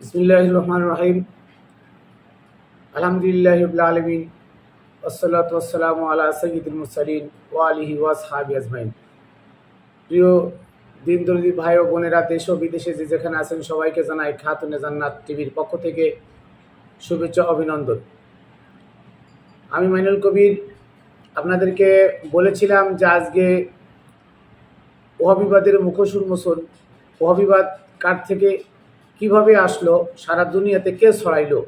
বিসমিল্লাহ রহমান রহিম আলহামদুলিল্লাহ আলমিন। ওসলাত ওসালাম আলা সঈদুল মুসালিন ও আলিহি ওয়াসহাবি আজমাইন। প্রিয় দিন দরদি ভাই ও বোনেরা, দেশ ও বিদেশে যে যেখানে আছেন, সবাইকে জানাই খাতুনে জান্নাত টিভির পক্ষ থেকে শুভেচ্ছা, অভিনন্দন। আমি মাইনুল কবির, আপনাদেরকে বলেছিলাম যে আজকে ওহাবিবাদের মুখোশ উন্মোচন। ওহাবিবাদ কার থেকে কীভাবে আসলো, সারা দুনিয়াতে কে ছড়াইলো?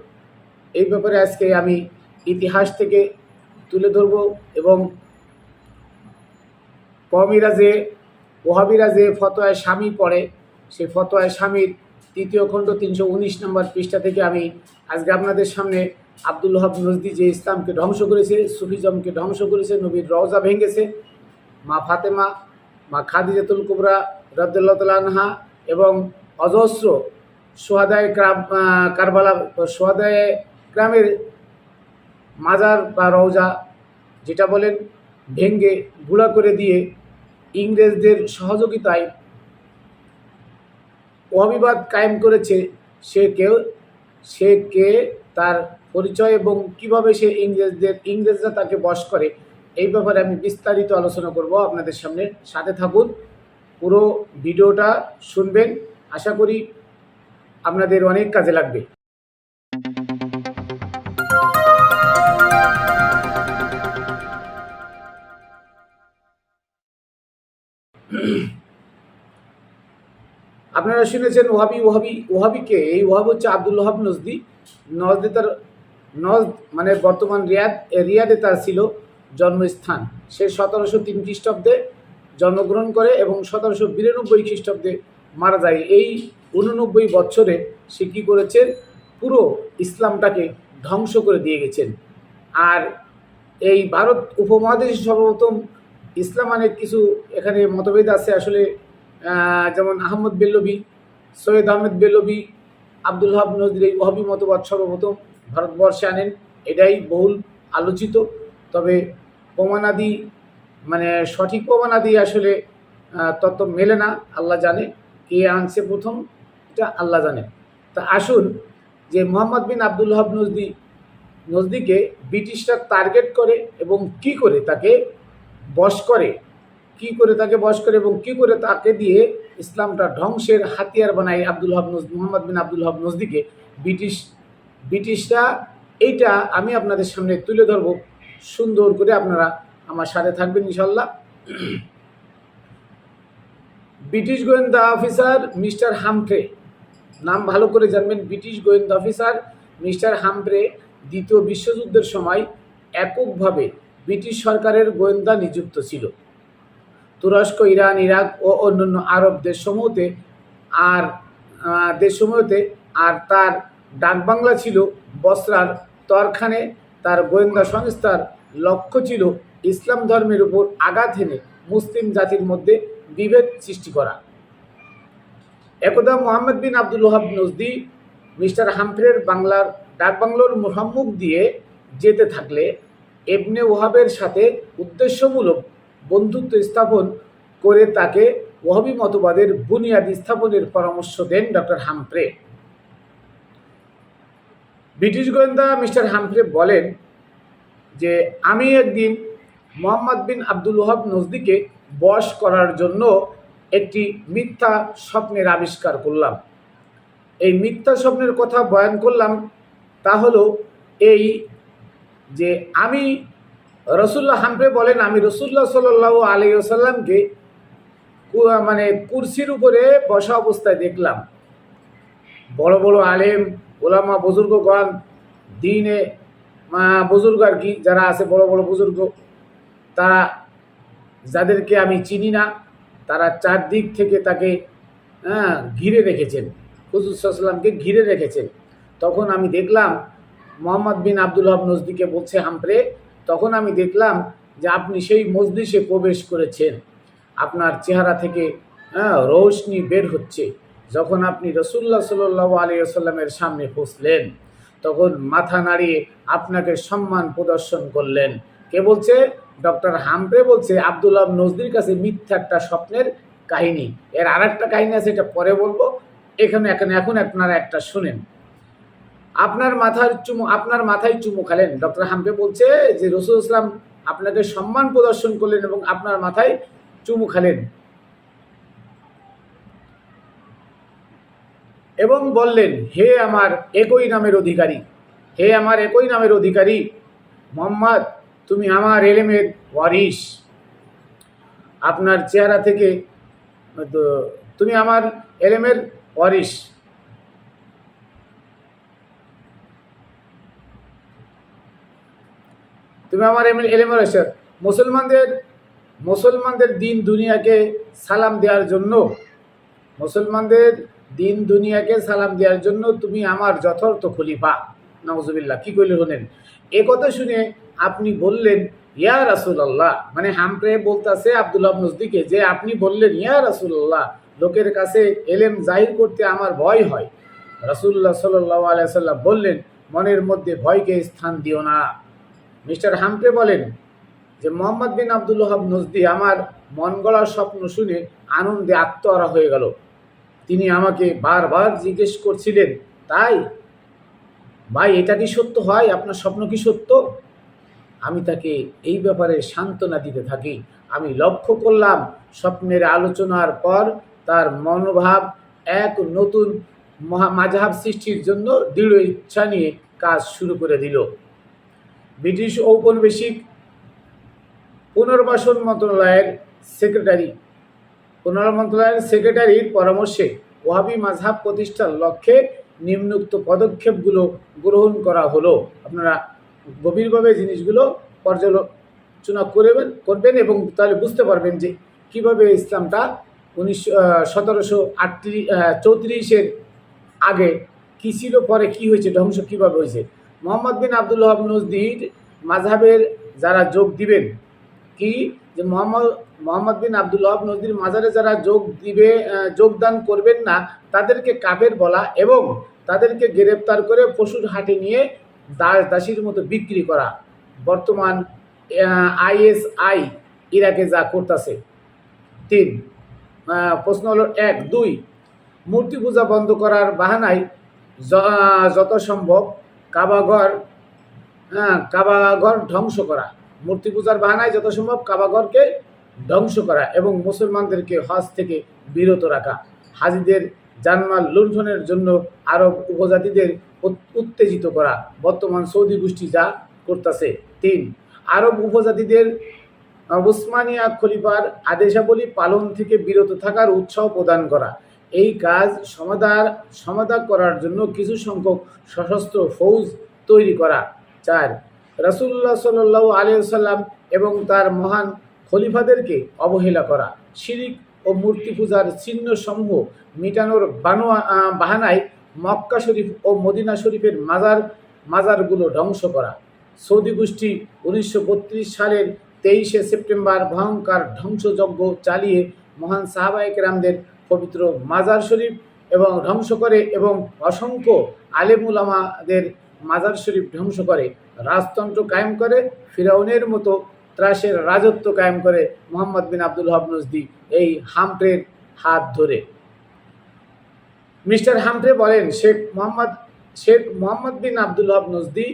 এই ব্যাপারে আজকে আমি ইতিহাস থেকে তুলে ধরব এবং কমিরা যে ওহাবিরা যে ফতোয়ায় স্বামী পড়ে। সেই ফতোয়ায় স্বামীর তৃতীয় খণ্ড তিনশো উনিশ নম্বর পৃষ্ঠা থেকে আমি আজকে আপনাদের সামনে আব্দুল হক নজদি যে ইসলামকে ধ্বংস করেছে, সুফিজমকে ধ্বংস করেছে, নবীর রওজা ভেঙেছে, মা ফাতেমা, মা খাদিজাতুল কুবরা রদ্দুল্লাহ আনহা এবং অজস্র সোহাদায় গ্রাম কারবালা সোহাদায় গ্রামের মাজার বা রওজা যেটা বলেন, ভেঙ্গে গুঁড়া করে দিয়ে ইংরেজদের সহযোগিতায় অবিবাদ কায়েম করেছে সে কেউ, সে কে, তার পরিচয় এবং কীভাবে সে ইংরেজদের, ইংরেজরা তাকে বশ করে, এই ব্যাপারে আমি বিস্তারিত আলোচনা করব। আপনাদের সামনে সাথে থাকুন। পুরো ভিডিওটা শুনবেন। আশা করি আপনাদের অনেক কাজে লাগবে। আপনারা শুনেছেন ওহাবি ওহাবি, ওহাবিকে। এই ওহাব হচ্ছে আব্দুল ওহাব নজদি। নজদে তার নজ মানে বর্তমান রিয়াদ, রিয়াদে তার ছিল জন্মস্থান। সে সতেরোশো তিন খ্রিস্টাব্দে জন্মগ্রহণ করে এবং সতেরোশো বিরানব্বই খ্রিস্টাব্দে মারা যায়। এই উননব্বই বছরে সে কী করেছেন পুরো ইসলামটাকে ধ্বংস করে দিয়ে গেছেন। আর এই ভারত উপমহাদেশে সর্বপ্রথম ইসলাম অনেক কিছু এখানে মতভেদ আছে। আসলে যেমন আহমদ বেল্লবি, সৈয়দ আহমেদ বেল্লবি, আব্দুল হাব নজরুল এই ওহাবি মতবাদ সর্বপ্রথম ভারতবর্ষে আনেন। এটাই বহুল আলোচিত। তবে প্রমাণাদি মানে সঠিক প্রমাণাদি আসলে তত মেলে না, আল্লাহ জানে কে আনছে প্রথম। এটা আল্লাহ জানে। তা আসুন যে Mohammad bin Abdul Wahab Najdi, নজদিকে ব্রিটিশরা টার্গেট করে এবং কি করে তাকে বশ করে, কি করে তাকে বশ করে এবং কি করে তাকে দিয়ে ইসলামটা ধ্বংসের হাতিয়ার বানায় আব্দুল হব নজ মোহাম্মদ বিন আব্দুল হব নজদিকে। ব্রিটিশ, ব্রিটিশরা এইটা আমি আপনাদের সামনে তুলে ধরব। সুন্দর করে আপনারা আমার সাথে থাকবেন ইনশাল্লাহ ব্রিটিশ গোয়েন্দা অফিসার মিস্টার হামফ্রে নাম ভালো করে জানবেন, ব্রিটিশ গোয়েন্দা অফিসার মিস্টার হামফ্রে দ্বিতীয় বিশ্বযুদ্ধের সময় এককভাবে ব্রিটিশ সরকারের গোয়েন্দা নিযুক্ত ছিল। তুরস্ক, ইরান, ইরাক ও অন্যান্য আরব দেশসমূহতে আর দেশসমূহতে আর তার ডাকবাংলা ছিল বসরার তরখানে। তার গোয়েন্দা সংস্থার লক্ষ্য ছিল ইসলাম ধর্মের উপর আঘাত এনে মুসলিম জাতির মধ্যে বিভেদ সৃষ্টি করা। একদা Mohammad bin Abdul Wahab Najdi, mister হামফ্রের বাংলার ডাকবাংলোর সম্মুখ দিয়ে যেতে থাকলে এবনে ওহাবের সাথে উদ্দেশ্যমূলক বন্ধুত্ব স্থাপন করে তাকে ওহাবি মতবাদের বুনিয়াদ স্থাপনের পরামর্শ দেন ডক্টর হামফ্রে। ব্রিটিশ গোয়েন্দা মিস্টার হামফ্রে বলেন যে, আমি একদিন মোহাম্মদ বিন আব্দুল ওহাব নজদিকে বশ করার জন্য একটি মিথ্যা স্বপ্নের আবিষ্কার করলাম। এই মিথ্যা স্বপ্নের কথা বয়ান করলাম, তা হলো এই যে আমি রসুল্লাহ হামফে বলেন, আমি রসুল্লাহ সাল্লাহ আলী আসাল্লামকে মানে কুরসির উপরে বসা অবস্থায় দেখলাম। বড় বড় আলেম, ওলামা বুজুর্গগণ, দিনে বুজুর্গ আর কি যারা আছে, বড় বড় বুজুর্গ, তারা যাদেরকে আমি চিনি না তারা চারদিক থেকে তাকে হ্যাঁ ঘিরে রেখেছেন। হুজুর সাল্লামকে ঘিরে রেখেছেন। তখন আমি দেখলাম, মোহাম্মদ বিন আব্দুল হব নজদিকে বলছে, হামপ্রে, তখন আমি দেখলাম যে আপনি সেই মজলিসে প্রবেশ করেছেন। আপনার চেহারা থেকে হ্যাঁ রৌশনি বের হচ্ছে। যখন আপনি রসুল্লাহ সাল্লাহ আলী আসাল্লামের সামনে পৌঁছলেন, তখন মাথা নাড়িয়ে আপনাকে সম্মান প্রদর্শন করলেন। কে বলছে? ডক্টর হামপ্রে বলছে আবদুল্লাহ নজদির কাছে মিথ্যা একটা স্বপ্নের কাহিনী। এর আর একটা কাহিনী আছে, এটা পরে বলব। এখানে, এখন এখন আপনারা একটা শুনেন। আপনার মাথার চুমু, আপনার মাথায় চুমু খালেন। ডক্টর হাম্পে বলছে যে, রসুল ইসলাম আপনাকে সম্মান প্রদর্শন করলেন এবং আপনার মাথায় চুমু খালেন। এবং বললেন, হে আমার একই নামের অধিকারী, হে আমার একই নামের অধিকারী, মোহাম্মদ তুমি আমার এলেমের ওয়ারিস আপনার চেহারা থেকে তুমি আমার এলেমের ওয়ারিস তুমি আমার এলেমের ওয়ারিস মুসলমানদের মুসলমানদের দিন দুনিয়াকে সালাম দেওয়ার জন্য, মুসলমানদের দিন দুনিয়াকে সালাম দেওয়ার জন্য তুমি আমার যথার্থ খলিফা। নজবিল্লা কি করলে শোনেন? এ কথা শুনে আপনি বললেন, ইয়া রাসুল্লাহ মানে হামপ্রে বলতেছে আবদুল্লাহ নজদিকে যে, আপনি বললেন, ইয়া রাসুল্লাহ লোকের কাছে এলেম জাহির করতে আমার ভয় হয়। রাসুল্লাহ সাল্লাহ আলাইসাল্লাম বললেন, মনের মধ্যে ভয়কে স্থান দিও না। মিস্টার হামপ্রে বলেন যে, মোহাম্মদ বিন আবদুল্লাহ নজদি আমার মন গড়ার স্বপ্ন শুনে আনন্দে আত্মহারা হয়ে গেল। তিনি আমাকে বারবার জিজ্ঞেস করছিলেন, তাই? ভাই, এটা কি সত্য হয়? আপনার স্বপ্ন কি সত্য? আমি তাকে এই ব্যাপারে সান্ত্বনা দিতে থাকি। আমি লক্ষ্য করলাম, স্বপ্নের আলোচনার পর তার মনোভাব এক নতুন মহা মাঝহাব সৃষ্টির জন্য দৃঢ় ইচ্ছা নিয়ে কাজ শুরু করে দিল। ব্রিটিশ ঔপনিবেশিক পুনর্বাসন মন্ত্রণালয়ের সেক্রেটারি পুনর্বাসন মন্ত্রণালয়ের সেক্রেটারির পরামর্শে ওয়াহাবি মাঝহাব প্রতিষ্ঠার লক্ষ্যে নিম্নোক্ত পদক্ষেপগুলো গ্রহণ করা হলো। আপনারা গভীরভাবে জিনিসগুলো পর্যালোচনা করবেন করবেন এবং তাহলে বুঝতে পারবেন যে কীভাবে ইসলামটা উনিশশো সতেরোশো আটত্রিশ চৌত্রিশের আগে কী ছিল, পরে কি হয়েছে, ধ্বংস কীভাবে হয়েছে। মোহাম্মদ বিন আবদুল্লাহ নজদির মাঝহাবের যারা যোগ দিবেন, কি? যে মোহাম্মদ মোহাম্মদ বিন আবদুল্লাহ নজদির মাজারে যারা যোগ দিবে যোগদান করবেন না, তাদেরকে কাবের বলা এবং তাদেরকে গ্রেপ্তার করে পশুর হাটে নিয়ে দাস দাসীর মতো বিক্রি করা। বর্তমান আইএসআই ইরাকে যা করতেছে। তিন প্রশ্ন হলো এক, দুই, মূর্তি পূজা বন্ধ করার বাহানায় যত সম্ভব কাবাঘর কাবাঘর ধ্বংস করা। মূর্তি পূজার বাহানায় যত সম্ভব কাবাঘরকে ধ্বংস করা এবং মুসলমানদেরকে হজ থেকে বিরত রাখা। হাজিদের জানমাল লুণ্ঠনের জন্য আরব উপজাতিদের উত্তেজিত করা বর্তমান সৌদি গোষ্ঠী যা করতেছে। তিন, আরব উপজাতিদের উসমানিয়া খলিফার আদেশাবলী পালন থেকে বিরত থাকার উৎসাহ প্রদান করা। এই কাজ সমাধান সমাধান করার জন্য কিছু সংখ্যক সশস্ত্র ফৌজ তৈরি করা। চার রাসুল্লাহ সাল্লু আলিয়াল্লাম এবং তার মহান খলিফাদেরকে অবহেলা করা। শিরিক মূর্তি পূজার চিহ্ন সমূহ মিটানোর বানোয়া বাহানায় মক্কা শরীফ ও মদিনা শরীফের মাজার, মাজারগুলো ধ্বংস করা। সৌদি গোষ্ঠী উনিশশো বত্রিশ সালের তেইশে সেপ্টেম্বর ভয়ঙ্কর ধ্বংসযজ্ঞ চালিয়ে মহান সাহাবাহিক রামদের পবিত্র মাজার শরীফ এবং ধ্বংস করে এবং অসংখ্য আলেমুলামাদের মাজার শরীফ ধ্বংস করে। রাজতন্ত্র কায়েম করে ফিরাউনের মতো ত্রাসের রাজত্ব কায়েম করে মোহাম্মদ বিন আব্দুল হব নজদি এই হামফ্রের হাত ধরে। মিস্টার হামফ্রে বলেন, শেখ মোহাম্মদ শেখ মোহাম্মদ বিন আব্দুল হব নজদি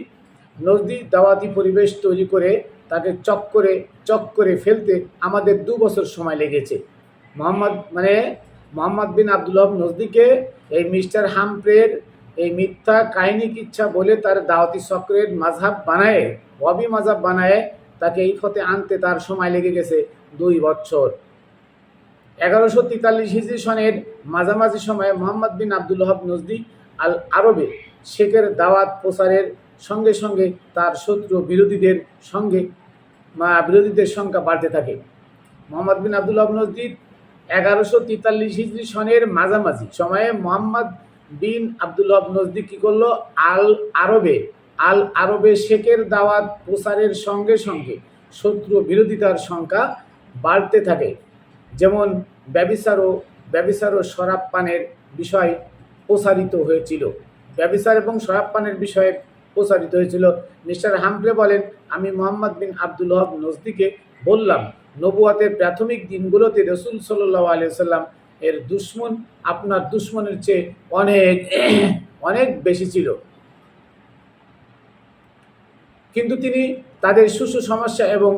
নজদি দাওয়াতি পরিবেশ তৈরি করে তাকে চক করে চক করে ফেলতে আমাদের দু বছর সময় লেগেছে। মোহাম্মদ মানে মোহাম্মদ বিন আব্দুল হব নজদিকে এই মিস্টার হামফ্রের এই মিথ্যা কাহিনিক ইচ্ছা বলে তার দাওয়াতি চক্রের মাঝহাব বানায় ওয়াবি মাঝহাব বানায় তাকে এই ফতে আনতে তার সময় লেগে গেছে দুই বছর। এগারোশো তেতাল্লিশ হিজরি সনের মাঝামাঝি সময়ে মোহাম্মদ বিন আবদুল হব নজদি আল আরবে শেখের দাওয়াত প্রচারের সঙ্গে সঙ্গে তার শত্রু বিরোধীদের সঙ্গে বিরোধীদের সংখ্যা বাড়তে থাকে। মোহাম্মদ বিন আব্দুল হব নজদিদ এগারোশো তেতাল্লিশ হিজরি সনের মাঝামাঝি সময়ে মোহাম্মদ বিন আব্দুল হব নজদি কী করল? আল আরবে আল আরবে শেখের দাওয়াত প্রসারের সঙ্গে সঙ্গে শত্রু বিরোধিতার সংখ্যা বাড়তে থাকে। যেমন ব্যবিচার ও ব্যবিচার ও শরাব পানের বিষয় প্রসারিত হয়েছিল। ব্যবিচার এবং শরাব পানের বিষয়ে প্রসারিত হয়েছিল। মিস্টার হামফ্রে বলেন, আমি মোহাম্মদ বিন আব্দুল হক নজদিকে বললাম, নবুয়াতের প্রাথমিক দিনগুলোতে রসুল সাল্লাহ আলিয়া সাল্লাম এর দুশ্মন আপনার দুশ্মনের চেয়ে অনেক অনেক বেশি ছিল। কিন্তু তিনি তাদের শুশু সমস্যা এবং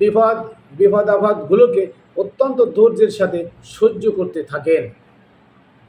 বিপদ বিপদাবাদগুলোকে অত্যন্ত ধৈর্যের সাথে সহ্য করতে থাকেন।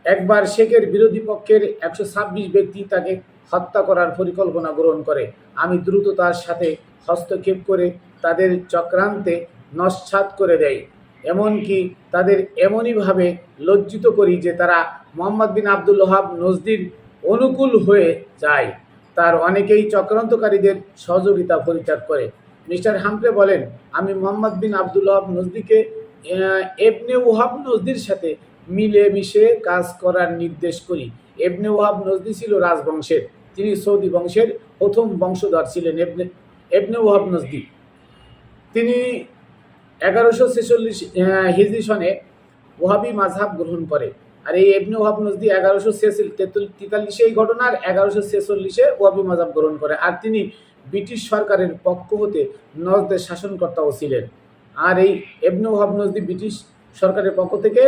একবার শেখের বিরোধী পক্ষের একশো ছাব্বিশ ব্যক্তি তাকে হত্যা করার পরিকল্পনা গ্রহণ করে। আমি দ্রুত তার সাথে হস্তক্ষেপ করে তাদের চক্রান্তে নস্বাত করে দেয় এমনকি তাদের এমনইভাবে লজ্জিত করি যে তারা মোহাম্মদ বিন আব্দুল নজদির অনুকূল হয়ে যায়। তার অনেকেই চক্রান্তকারীদের সহযোগিতা পরিত্যাগ করে। মিস্টার হামপ্রে বলেন, আমি মোহাম্মদ বিন আব্দুল নজদিকে এবনে ওহাব নজদির সাথে মিলে মিশে কাজ করার নির্দেশ করি। এবনে ওহাব নজদি ছিল রাজবংশের। তিনি সৌদি বংশের প্রথম বংশধর ছিলেন এবনে এবনে ওহাব নজদি। তিনি এগারোশো ছেচল্লিশ হিজরি সনে ওহাবি মাঝহাব গ্রহণ করে। আর এই এবনে ওহাব নজদি এগারোশো তেতাল্লিশে এই ঘটনার এগারোশো ছেচল্লিশে ওহাবি মাঝহাব গ্রহণ করে। আর তিনি ব্রিটিশ সরকারের পক্ষ হতে নজদের শাসনকর্তাও ছিলেন। আর এই এবনে ওহাব নজদি ব্রিটিশ সরকারের পক্ষ থেকে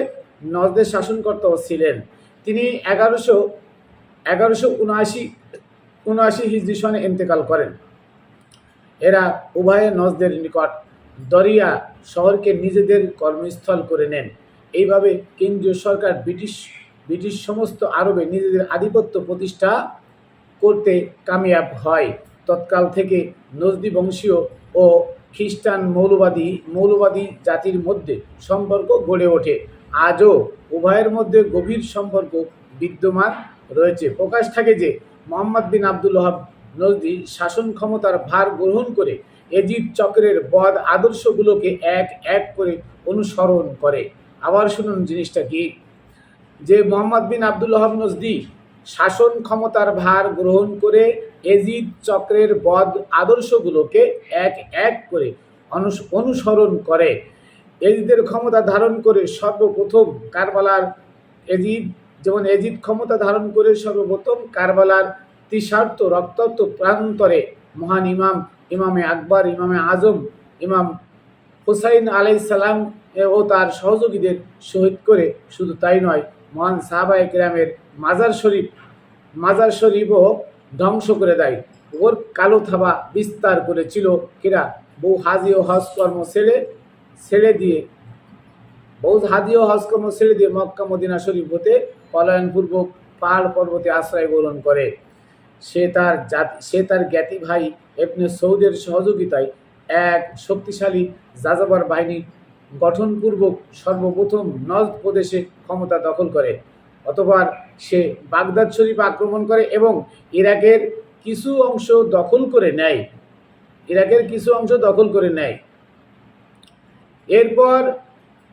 নজদের শাসনকর্তাও ছিলেন। তিনি এগারোশো এগারোশো উনআশি উনআশি হিজরি সনে ইন্তেকাল করেন। এরা উভয়ে নজদের নিকট দরিয়া শহরকে নিজেদের কর্মস্থল করে নেন। এইভাবে কেন্দ্রীয় সরকার ব্রিটিশ ব্রিটিশ সমস্ত আরবে নিজেদের আধিপত্য প্রতিষ্ঠা করতে কামিয়াব হয়। তৎকাল থেকে নজদি বংশীয় ও খ্রিস্টান মৌলবাদী মৌলবাদী জাতির মধ্যে সম্পর্ক গড়ে ওঠে। আজও উভয়ের মধ্যে গভীর সম্পর্ক বিদ্যমান রয়েছে। প্রকাশ থাকে যে, মোহাম্মদ বিন আব্দুল ওহাব নজদি শাসন ক্ষমতার ভার গ্রহণ করে এজিদ চক্রের বদ আদর্শগুলোকে এক এক করে অনুসরণ করে। আবার শুনুন জিনিসটা কি? যে মোহাম্মদ বিন আব্দুল ওহাব নজদি শাসন ক্ষমতার ভার গ্রহণ করে এজিদ চক্রের বদ আদর্শগুলোকে এক এক করে অনুসরণ করে। এজিদের ক্ষমতা ধারণ করে সর্বপ্রথম কারবালার এজিদ, যেমন এজিদ ক্ষমতা ধারণ করে সর্বপ্রথম কারবালার তৃষার্থ রক্তাক্ত প্রান্তরে মহান ইমাম, ইমামে আকবর, ইমামে আজম, ইমাম হুসাইন আলাইসাল্লাম ও তার সহযোগীদের শহীদ করে শুধু তাই নয়, মহান সাহাবা একরামের মাজার শরীফ, মাজার শরীফও ধ্বংস করে দেয়। ওর কালো থাবা বিস্তার করেছিল কিরা? বউ হাজি ও হজ কর্ম ছেড়ে ছেড়ে দিয়ে বহু হাজি ও হজ কর্ম ছেড়ে দিয়ে মক্কা মদিনা শরীফ হতে পলায়নপূর্বক পাহাড় পর্বতে আশ্রয় গ্রহণ করে। সে তার জাতি, সে তার জ্ঞাতি ভাই এপনে সৌদের সহযোগিতায় এক শক্তিশালী যাযাবার বাহিনী গঠনপূর্বক সর্বপ্রথম নজ প্রদেশে ক্ষমতা দখল করে। অতবার সে বাগদাদ শরীফ আক্রমণ করে এবং ইরাকের কিছু অংশ দখল করে নেয়। ইরাকের কিছু অংশ দখল করে নেয়। এরপর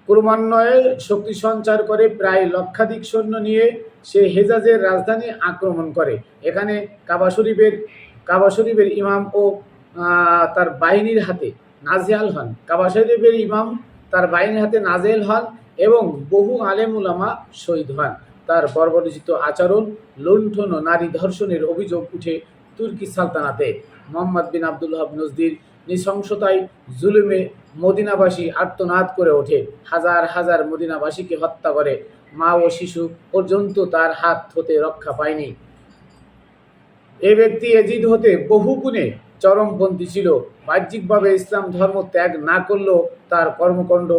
ক্রমান্বয়ে শক্তি সঞ্চার করে প্রায় লক্ষাধিক সৈন্য নিয়ে সে হেজাজের রাজধানী আক্রমণ করে। এখানে কাবা শরীফের কাবা শরীফের ইমাম ও তার বাহিনীর হাতে নাজেহাল হন। কাবা শরীফের ইমাম তার বাহিনীর হাতে নাজেল হন এবং বহু আলেমুলামা শহীদ হন। তার বর্বরচিত আচরণ, লুণ্ঠন ও নারী ধর্ষণের অভিযোগ উঠে তুর্কি সালতানাতে। মোহাম্মদ বিন আব্দুল হাব নজদির নৃশংসতায় জুলুমে মদিনাবাসী আর্তনাদ করে ওঠে। হাজার হাজার মদিনাবাসীকে হত্যা করে। মা ও শিশু পর্যন্ত তার হাত হতে রক্ষা পায়নি। এ ব্যক্তি এজিদ হতে বহু গুণে চরমপন্থী ছিল। বাহ্যিকভাবে ইসলাম ধর্ম ত্যাগ না করলেও তার কর্মকাণ্ড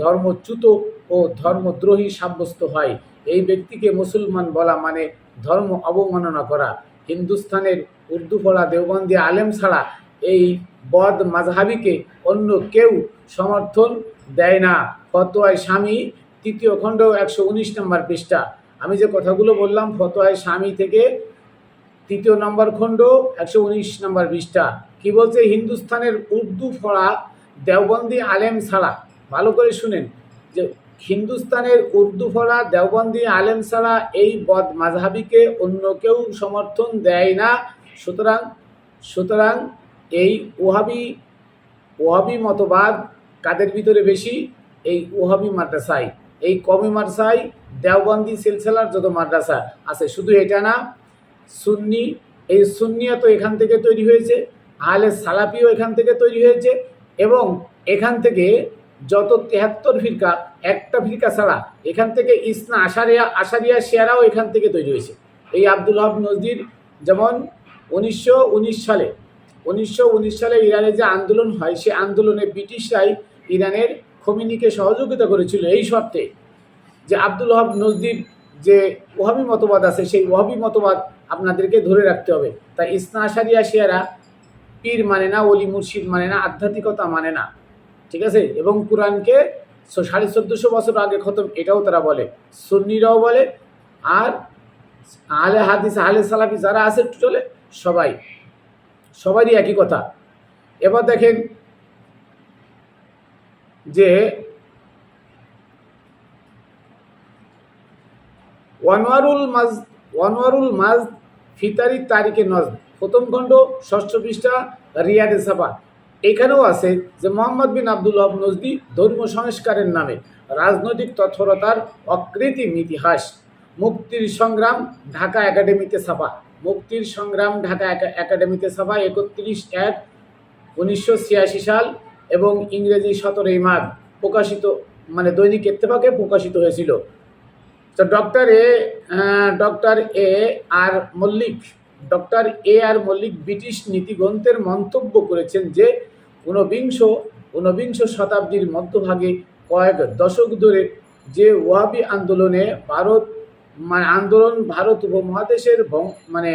ধর্মচ্যুত ও ধর্মদ্রোহী সাব্যস্ত হয়। এই ব্যক্তিকে মুসলমান বলা মানে ধর্ম অবমাননা করা। হিন্দুস্থানের উর্দু পড়া দেওবন্দি আলেম ছাড়া এই বদ মাঝহাবিকে অন্য কেউ সমর্থন দেয় না। ফতোয়ায় স্বামী, তৃতীয় খণ্ড একশো উনিশ নম্বর পৃষ্ঠা। আমি যে কথাগুলো বললাম, ফতোয়ায় স্বামী থেকে তৃতীয় নম্বর খণ্ড, একশো উনিশ নম্বর পৃষ্ঠা। কি বলছে? হিন্দুস্তানের উর্দু পড়া দেওবন্দি আলেম ছাড়া ভালো করে শুনেন। যে হিন্দুস্তানের উর্দু পড়া দেওবন্দি আলেম ছাড়া এই বদ মাঝহাবিকে অন্য কেউ সমর্থন দেয় না। সুতরাং সুতরাং এই ওহাবি ওহাবি মতবাদ কাদের ভিতরে বেশি? এই ওহাবি মাদ্রাসায়। এই কমি মাদ্রাসায় দেওবন্দি সিলসিলার যত মাদ্রাসা আছে, শুধু এটা না সুন্নি, এই সুন্নিয়া তো এখান থেকে তৈরি হয়েছে, আহলে সালাফিও এখান থেকে তৈরি হয়েছে, এবং এখান থেকে যত তেহাত্তর ফিরকা, একটা ফিরকা ছাড়া, এখান থেকে ইসনা আশারিয়া আশারিয়া শেয়ারাও এখান থেকে তৈরি হয়েছে। এই আব্দুল হাব নজদির যেমন উনিশশো উনিশ সালে, উনিশশো উনিশ সালে ইরানে যে আন্দোলন হয়, সে আন্দোলনে ব্রিটিশরাই ইরানের খমিনিকে সহযোগিতা করেছিল এই শর্তে যে আব্দুল ওহাব নজদির যে ওহাবি মতবাদ আছে, সেই ওহাবি মতবাদ আপনাদেরকে ধরে রাখতে হবে। তাই ইসনা আশারিয়া শেয়ারা পীর মানে না অলি মুর্শিদ মানে না, আধ্যাত্মিকতা মানে না। ঠিক আছে? এবং কোরআনকে সাড়ে চোদ্দোশো বছর আগে খতম, এটাও তারা বলে। সুন্নিরাও বলে। আর আলে হাদিস আলে সালাফি যারা আছে চলে সবাই, সবারই একই কথা। এবার দেখেন যে ওয়ানোয়ারুল মাজ ওয়ানোয়ারুল মাজ ফিতারি তারিখে নজ প্রথম খণ্ড, ষষ্ঠ পৃষ্ঠা, রিয়াদে সাফা এখানেও আছে যে মোহাম্মদ বিন আব্দুল ওয়াহাব নজদি ধর্ম সংস্কারের নামে রাজনৈতিক তৎপরতার অকৃত্রিম ইতিহাস। মুক্তির সংগ্রাম ঢাকা একাডেমিতে ছাপা মুক্তির সংগ্রাম ঢাকা একা- একাডেমিতে ছাপা একত্রিশ এক উনিশশো ছিয়াশি সাল এবং ইংরেজি সতেরোই মাঘ প্রকাশিত মানে দৈনিক ইত্তেফাকে প্রকাশিত হয়েছিল। তো doctor A doctor A R Mallick, doctor A R Mallick British নীতিগ্রন্থের মন্তব্য করেছেন যে ঊনবিংশ ঊনবিংশ শতাব্দীর মধ্যভাগে কয়েক দশক ধরে যে ওয়াবি আন্দোলনে ভারত মানে আন্দোলন, ভারত উপমহাদেশের মানে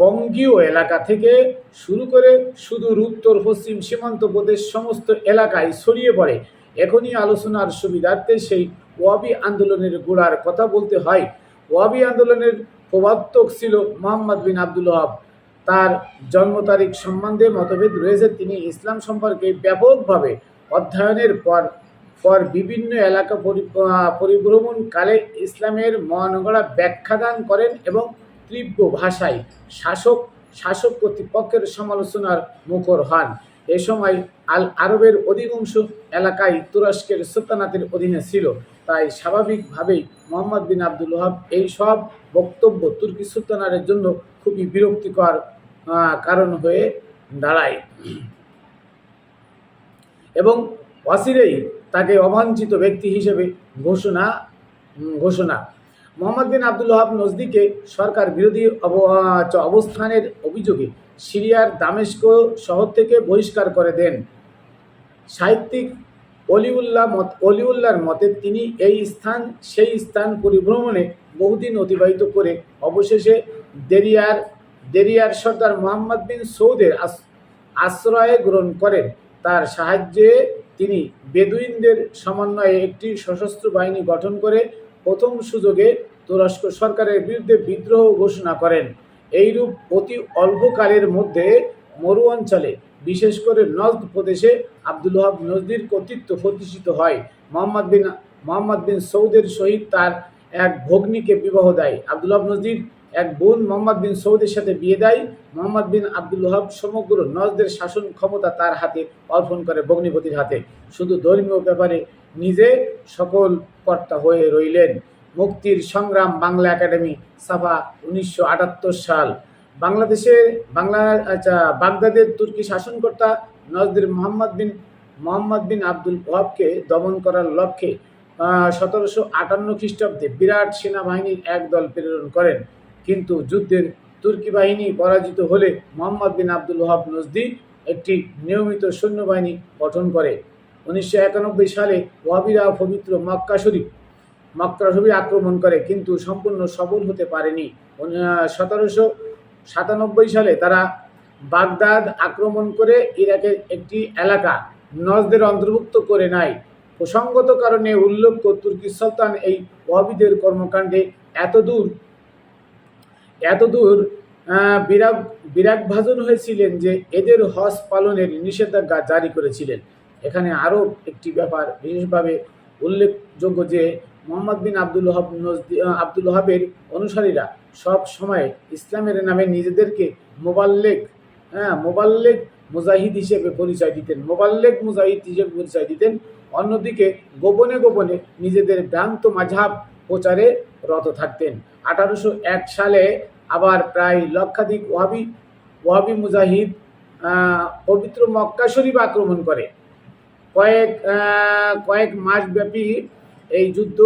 বঙ্গীয় এলাকা থেকে শুরু করে সুদূর উত্তর পশ্চিম সীমান্ত প্রদেশ সমস্ত এলাকায় ছড়িয়ে পড়ে। এখনই আলোচনার সুবিধার্থে সেই ওয়াবি আন্দোলনের গোড়ার কথা বলতে হয়। ওয়াবি আন্দোলনের প্রবর্তক ছিল মোহাম্মদ বিন আব্দুল ওয়াহাব তার জন্ম তারিখ সম্বন্ধে মতভেদ রয়েছে। তিনি ইসলাম সম্পর্কে ব্যাপকভাবে অধ্যয়নের পর পর বিভিন্ন এলাকা পরিভ্রমণকালে ইসলামের মহানগড়া ব্যাখ্যাদান করেন এবং তীব্র ভাষায় শাসক শাসক কর্তৃপক্ষের সমালোচনার মুখর হন। এ সময় আল আরবের অধিকাংশ এলাকায় তুরস্কের সুলতানাতের অধীনে ছিল। তাই স্বাভাবিকভাবেই মোহাম্মদ বিন আব্দুল ওহাব এই সব বক্তব্য তুর্কি সুলতানারের জন্য খুবই বিরক্তিকর কারণ হয়ে দাঁড়ায়। এবং ওয়াসিরেই তাকে অবাঞ্ছিত ব্যক্তি হিসেবে ঘোষণা ঘোষণা। মোহাম্মদ বিন আব্দুল ওহাব নজদিকে সরকার বিরোধী অব- অবস্থানের অভিযোগে সিরিয়ার দামেস্ক শহর থেকে বহিষ্কার করে দেন। সাহিত্যিক অলিউল্লাহ মত, অলিউল্লাহর মতে তিনি এই স্থান, সেই স্থান পরিভ্রমণে বহুদিন অতিবাহিত করে অবশেষে দেরিয়ার দেরিয়ার সর্দার মোহাম্মদ বিন সৌদের আশ্রয়ে গ্রহণ করেন। তার সাহায্যে তিনি বেদুইনদের সমন্বয়ে একটি সশস্ত্র বাহিনী গঠন করে প্রথম সুযোগে তুরস্ক সরকারের বিরুদ্ধে বিদ্রোহ ঘোষণা করেন। এইরূপ অতি অল্পকালের মধ্যে মরু অঞ্চলে বিশেষ করে নজদ প্রদেশে আব্দুল ওহাব নজদির কর্তৃত্ব প্রতিষ্ঠিত হয়। মোহাম্মদ বিন মোহাম্মদ বিন সৌদের সহিত তার এক ভগ্নীকে বিবাহ দেয়। আব্দুল ওহাব নজদির এক বোন মোহাম্মদ বিন সৌদের সাথে বিয়ে দেয়। মোহাম্মদ বিন আব্দুল ওহাব সমগ্র নজদের শাসন ক্ষমতা তার হাতে অর্পণ করে ভগ্নিপতির হাতে। শুধু ধর্মীয় ব্যাপারে নিজে সকল কর্তা হয়ে রইলেন। মুক্তির সংগ্রাম বাংলা একাডেমি, সাফা, উনিশশো আটাত্তর সাল। বাংলাদেশে বাংলা আচ্ছা বাগদাদের তুর্কি শাসনকর্তা নজদির মোহাম্মদ বিন মোহাম্মদ বিন আব্দুল ওয়াহাবকে দমন করার লক্ষ্যে সতেরোশো আটান্ন খ্রিস্টাব্দে বিরাট সেনাবাহিনীর এক দল প্রেরণ করেন। কিন্তু যুদ্ধের তুর্কি বাহিনী পরাজিত হলে মোহাম্মদ বিন আব্দুল ওহাব নজদি একটি নিয়মিত সৈন্যবাহিনী গঠন করে। উনিশশো একানব্বই সালে ওয়াবিরা পবিত্র মক্কা শরীফ মক্কা শরীফ আক্রমণ করে, কিন্তু সম্পূর্ণ সফল হতে পারেনি। সতেরোশো সাতানব্বই সালে তারা বাগদাদ আক্রমণ করে ইরাকের একটি এলাকা নজদের অন্তর্ভুক্ত করে নেয়। প্রসঙ্গত কারণে উল্লেখ্য তুর্কি সুলতান এই ওয়াবিদের কর্মকাণ্ডে এতদূর এতদূর এত বিরাগ বিরাগ ভাজন হয়েছিলেন যে এদের হজ পালনের নিষেধাজ্ঞা জারি করেছিলেন। এখানে আরও একটি ব্যাপার বিশেষভাবে উল্লেখযোগ্য যে মোহাম্মদ বিন আব্দুল ওহাব আব্দুল ওহাবের অনুসারীরা সব সময় ইসলামের নামে নিজেদেরকে মোবাল্লেক হ্যাঁ মোবাল্লেক মুজাহিদ হিসেবে পরিচয় দিতেন, মোবাল্লেক মুজাহিদ হিসেবে পরিচয় দিতেন। অন্যদিকে গোপনে গোপনে নিজেদের ভ্রান্ত মাঝাব প্রচারে রত থাকতেন। আঠারোশো এক সালে আবার প্রায় লক্ষাধিক ওয়াবি ওয়াবি মুজাহিদ পবিত্র মক্কা শরীফ আক্রমণ করে। কয়েক কয়েক মাস ব্যাপী এই যুদ্ধ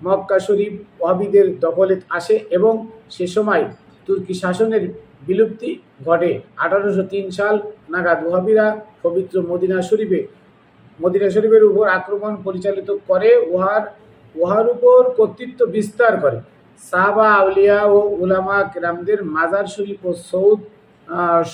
মক্কা শরীফ ওয়াহাবিদের দখলে আসে এবং সে সময় তুর্কি শাসনের বিলুপ্তি ঘটে। আঠারোশো তিন সাল নাগাদ ওয়াহাবিরা পবিত্র মদিনা শরীফে, মদিনা শরীফের উপর আক্রমণ পরিচালিত করে, উহার উহার উপর কর্তৃত্ব বিস্তার করে। সাহাবা, আউলিয়া ও উলামা কেরামদের মাজার শরীফ ও সৌদ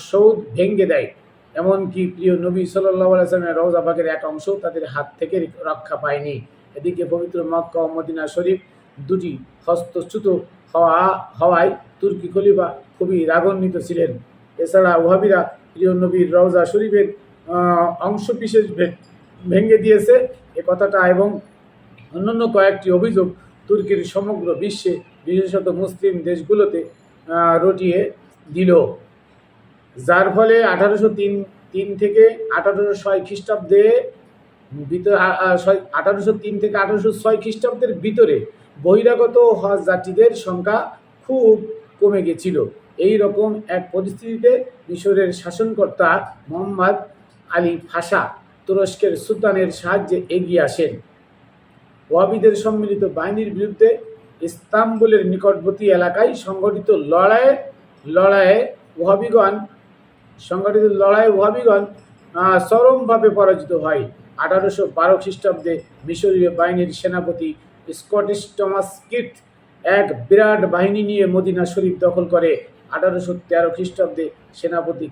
সৌদ ভেঙ্গে দেয়। এমনকি প্রিয় নবী সাল্লাহ আলাইসলামের রওজাবাগের এক অংশ তাদের হাত থেকে রক্ষা পায়নি। এদিকে পবিত্র মক্কা ও মদিনা শরীফ দুটি হস্তচ্যুত হওয়া, হওয়ায় তুর্কি খলিফা খুবই রাগান্বিত ছিলেন। এছাড়া ওহাবিরা প্রিয় নবীর রওজা শরীফের অংশ বিশেষ ভেঙে দিয়েছে। এ কথাটা এবং অন্যান্য কয়েকটি অভিযোগ তুর্কির সমগ্র বিশ্বে, বিশেষত মুসলিম দেশগুলোতে রটিয়ে দিল। যার ফলে আঠারোশো তিন তিন থেকে আঠারোশো ছয় খ্রিস্টাব্দে ভিতরে আঠারোশো তিন থেকে আঠারোশো ছয় খ্রিস্টাব্দের ভিতরে বহিরাগত হজ যাত্রীদের সংখ্যা খুব কমে গেছিল। এই রকম এক পরিস্থিতিতে মিশরের শাসনকর্তা মোহাম্মদ আলী ফাসা তুরস্কের সুলতানের সাহায্যে এগিয়ে আসেন। ওয়াবিদের সম্মিলিত বাহিনীর বিরুদ্ধে ইস্তাম্বুলের নিকটবর্তী এলাকায় সংগঠিত লড়াইয়ে লড়াইয়ে ওহাবিগণ সংগঠিত লড়াইয়ে ওহাবিগণ চরমভাবে পরাজিত হয়। আঠারোশো বারো খ্রিস্টাব্দে মিশরীয় বাহিনীর সেনাপতি স্কটিশ টমাস কিট এক বিরাট বাহিনী নিয়ে মদিনা শরীফ দখল করে। আঠারোশো তেরো খ্রিস্টাব্দে সেনাপতি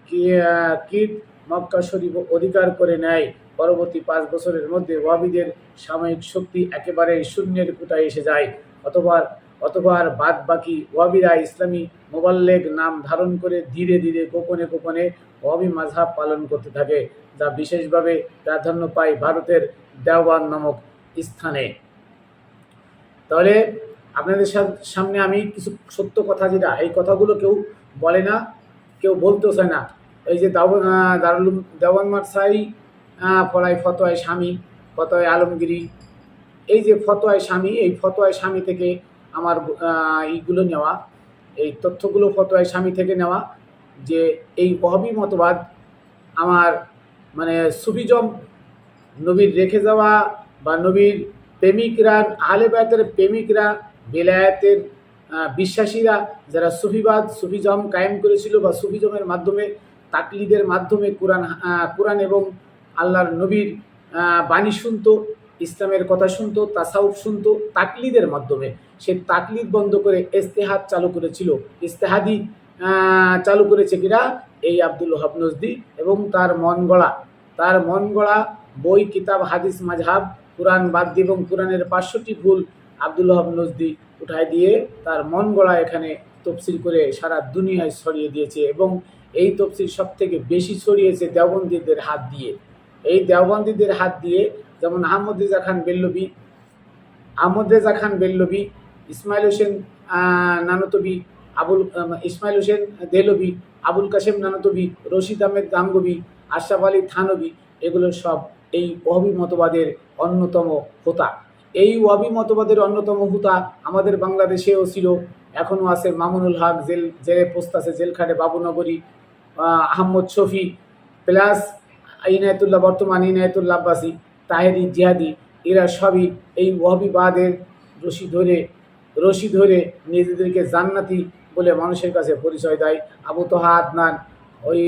কিট মক্কা শরীফ অধিকার করে নেয়। পরবর্তী পাঁচ বছরের মধ্যে ওয়াবিদের সাময়িক শক্তি একেবারে শূন্যের কোটায় এসে যায়। অতবার অতবার বাদ বাকি ওয়াবিরা ইসলামী মোবাল্লেগ নাম ধারণ করে ধীরে ধীরে গোপনে গোপনে ওয়াবি মাঝহাব পালন করতে থাকে, যা বিশেষভাবে প্রাধান্য পায় ভারতের দেওয়ান নামক স্থানে। তাহলে আপনাদের সামনে আমি কিছু সত্য কথা যেটা, এই কথাগুলো কেউ বলে না, কেউ বলতেও চায় না। এই যে দারুল দেওয়ান মারসাই পড়ায় ফতোয় স্বামী ফতোয় আলমগিরি, এই যে ফতোয় স্বামী, এই ফতোয় স্বামী থেকে আমার এইগুলো নেওয়া, এই তথ্যগুলো ফতোয় স্বামী থেকে নেওয়া, যে এই ওহবি মতবাদ আমার মানে সুফিজম নবীর রেখে যাওয়া বা নবীর প্রেমিকরা, আহলে বায়াতের প্রেমিকরা, বেলায়েতের বিশ্বাসীরা যারা সুফিবাদ, সুফিজম কায়েম করেছিল বা সুফিজমের মাধ্যমে, তাকলিদের মাধ্যমে কোরআন কোরআন এবং আল্লাহর নবীর বাণী শুনতো ইসলামের কথা শুনতো, তাসাউফ শুনতো, তাকলিদের মাধ্যমে। সে তাকলিদ বন্ধ করে ইস্তেহাদ চালু করেছিল। ইস্তেহাদি চালু করেছে কিরা? এই আব্দুল ওহাব নজদি এবং তার মন গড়া। তার মন গড়া, বই, কিতাব, হাদিস মাঝহাব কোরআন বাদ দিয়ে এবং কোরআনের পাঁচশোটি ভুল আব্দুল ওহাব নজদি উঠায় দিয়ে তার মন গড়া এখানে তফসিল করে সারা দুনিয়ায় ছড়িয়ে দিয়েছে এবং এই তফসিল সব থেকে বেশি ছড়িয়েছে দেওবন্দীদের হাত দিয়ে। এই দেওবন্দীদের হাত দিয়ে যেমন আহমদ রেজা খান বেল্লবি আহমদ রেজা খান বেল্লবি ইসমাইল হোসেন নানতবি আবুল ইসমাইল হোসেন দেলবি আবুল কাশেম নানতবি রশিদ আহমেদ গাঙ্গবি আশরাফ আলী থানবি এগুলো সব এই ওয়াবি মতবাদের অন্যতম হোতা। এই ওয়াবি মতবাদের অন্যতম হুতা আমাদের বাংলাদেশেও ছিল এখনও আছে মামুনুল হক জেল জেলে পোস্ত আছে জেলখাটে বাবুনগরী আহ, আহমদ শফি প্লাস ইনায়তুল্লাহ বর্তমান ইনায়তুল্লাহ আব্বাসী। তাহেরি জিহাদি, এরা সবই এই ওয়াবিবাদের রশি ধরে রশি ধরে নিজেদেরকে জান্নাতি বলে মানুষের কাছে পরিচয় দেয়। আবু তোহা আদনান ওই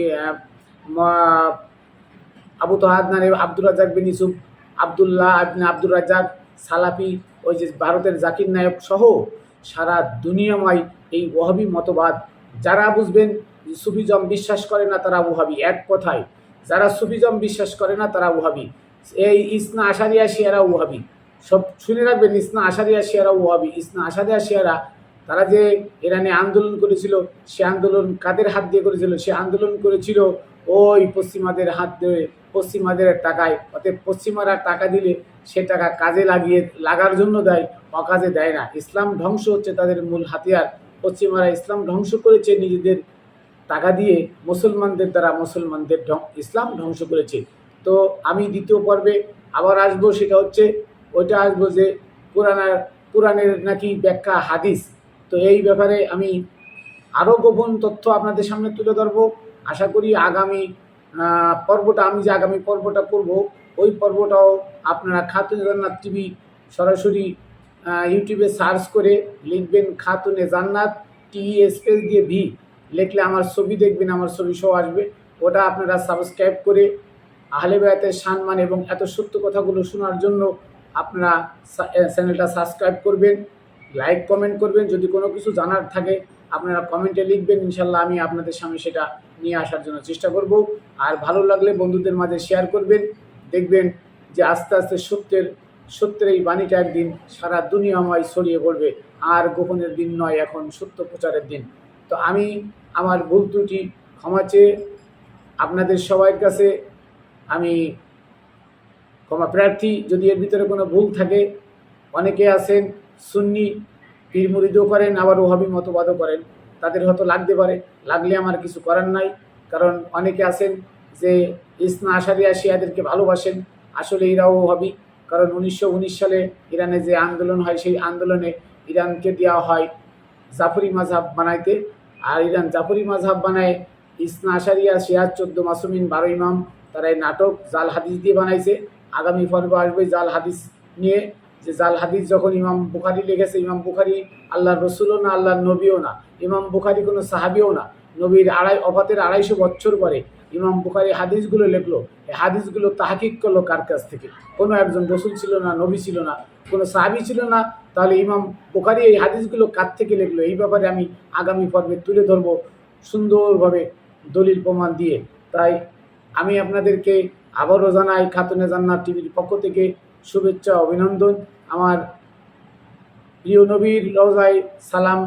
আবু তোহা আদনান আব্দুর রাজাক বিন ইসুফ আবদুল্লাহ আব্দুর রাজাক সালাপি ওই যে ভারতের জাকির নায়ক সহ সারা দুনিয়াময় এই ওহাবি মতবাদ। যারা বুঝবেন, সুফিজম বিশ্বাস করে না তারা ওহাবি এক কথায়, যারা সুফিজম বিশ্বাস করে না তারা ওহাবি এই ইসনা আশারিয়া শিয়ারা ওহাবি সব শুনে রাখবেন, ইসনা আশারিয়া শিয়ারা ওহাবি ইসনা আশারিয়া শিয়ারা, তারা যে ইরানে আন্দোলন করেছিল, সে আন্দোলন কাদের হাত দিয়ে করেছিল? সে আন্দোলন করেছিল ওই পশ্চিমাদের হাত দিয়ে পশ্চিমাদের টাকায়। অতএব পশ্চিমারা টাকা দিলে সে টাকা কাজে লাগিয়ে, লাগার জন্য দেয়, অকাজে দেয় না। ইসলাম ধ্বংস হচ্ছে তাদের মূল হাতিয়ার। পশ্চিমারা ইসলাম ধ্বংস করেছে নিজেদের টাকা দিয়ে, মুসলমানদের দ্বারা মুসলমানদের ইসলাম ধ্বংস করেছে। তো আমি দ্বিতীয় পর্বে আবার আসব, সেটা হচ্ছে ওইটা আসব যে কোরআনার কোরআনের নাকি ব্যাখ্যা হাদিস। তো এই ব্যাপারে আমি আরও গোপন তথ্য আপনাদের সামনে তুলে ধরবো। আশা করি আগামী পর্বটা, আমি যে আগামী পর্বটা করব, ওই পর্বটাও আপনারা খাতুন জান্নাত টিভি সরাসরি ইউটিউবে সার্চ করে লিখবেন খাতুনে জান্নাত টি স্পেস দিয়ে ভি লিখলে আমার ছবি দেখবেন, আমার ছবি সহ আসবে। ওটা আপনারা সাবস্ক্রাইব করে আহলে বেয়াতের সম্মান এবং এত সত্য কথাগুলো শোনার জন্য আপনারা চ্যানেলটা সাবস্ক্রাইব করবেন লাইক কমেন্ট করবেন। যদি কোনো কিছু জানার থাকে, আপনারা কমেন্টে লিখবেন। ইনশাল্লাহ আমি আপনাদের সামনে সেটা নিয়ে আসার জন্য চেষ্টা করব। আর ভালো লাগলে বন্ধুদের মাঝে শেয়ার করবেন। দেখবেন যে আস্তে আস্তে সত্যের সত্যের এই বাণীটা একদিন সারা দুনিয়াময় ছড়িয়ে পড়বে। আর গোপনের দিন নয়, এখন সত্য প্রচারের দিন। তো আমি আমার ভুল ত্রুটি ক্ষমা চেয়ে আপনাদের সবার কাছে আমি ক্ষমা প্রার্থী, যদি এর ভিতরে কোনো ভুল থাকে, অনেকে আছেন সুন্নি পীর মুরিদও করেন, আবার ওহাবি মতবাদও করেন। তাদের হয়তো লাগতে পারে, লাগলে আমার কিছু করার নাই। কারণ অনেকে আছেন যে ইসনা আশারিয়া শিয়াদেরকে ভালোবাসেন, আসলে এরাও ওহাবি। কারণ উনিশশো উনিশ সালে ইরানে যে আন্দোলন হয়, সেই আন্দোলনে ইরানকে দেওয়া হয় জাফরি মাঝহাব বানাইতে। আর ইরান জাফরি মাঝহাব বানায় ইসনা আশারিয়া শিয়ার চোদ্দ মাসুমিন, বারো ইমাম তারা এই নাটক, জাল হাদিস দিয়ে বানাইছে। আগামী পর্ব আসবে জাল হাদিস নিয়ে। যে জাল হাদিস যখন ইমাম বুখারি লিখেছে, ইমাম বুখারি আল্লাহ রসুলও না আল্লাহ নবীও না। ইমাম বুখারি কোনো সাহাবিও না। নবীর আড়াই অফাতের আড়াইশো বছর পরে ইমাম বুখারি হাদিসগুলো লিখলো। এই হাদিসগুলো তাহাকিক করল কার কাছ থেকে? কোনো একজন রসুল ছিল না, নবী ছিল না, কোনো সাহাবি ছিল না। তাহলে ইমাম বুখারি এই হাদিসগুলো কার থেকে লিখলো? এই ব্যাপারে আমি আগামী পর্বে তুলে ধরবো সুন্দরভাবে দলিল প্রমাণ দিয়ে। তাই আমি আপনাদেরকে আবারও জানাই খাতুনে জান্নাত টিভির পক্ষ থেকে শুভেচ্ছা, অভিনন্দন। আমার প্রিয় নবীর রওজায় সালাম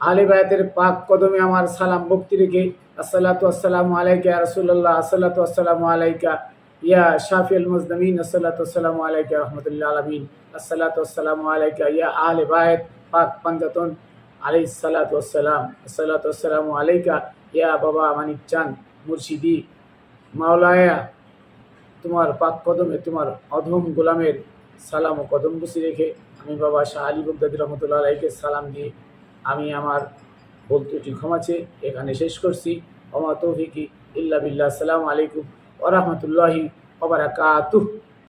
আলে বায়াতের পাক কদমে আমার সালাম ভক্তি রেখে আসসালাতু আসসালামু আলাইকা রাসূলুল্লাহ, আসসালাতু আসসালামু আলাইকা ইয়া শাফিউল মুজদামিন আসসালাতু আসসালামু আলাইকা রাহমাতুল্লিল আলামিন, আসসালাতু আসসালামু আলাইকা ইয়া আলে বায়াত পাক পাঞ্জাতন আলাইহিস সালাতু আসসালাম আসসালাতু আসসালামু আলাইকা ইয়া বাবা মানিক চান মুর্শিদি। মাওলায়া, তোমার পাক কদমে, তোমার অধম গোলামের সালাম ও কদম বসি রেখে আমি বাবা শাহ আলী বগদাদি রহমতুল্লাহ আলাইকে সালাম দিয়ে আমি আমার ভুল ত্রুটি ক্ষমা চেয়ে এখানে শেষ করছি। অমা তৌফিকি ইল্লা বিল্লাহ। সালাম আলাইকুম ওরহমতুল্লাহি ওবরাকাতুহ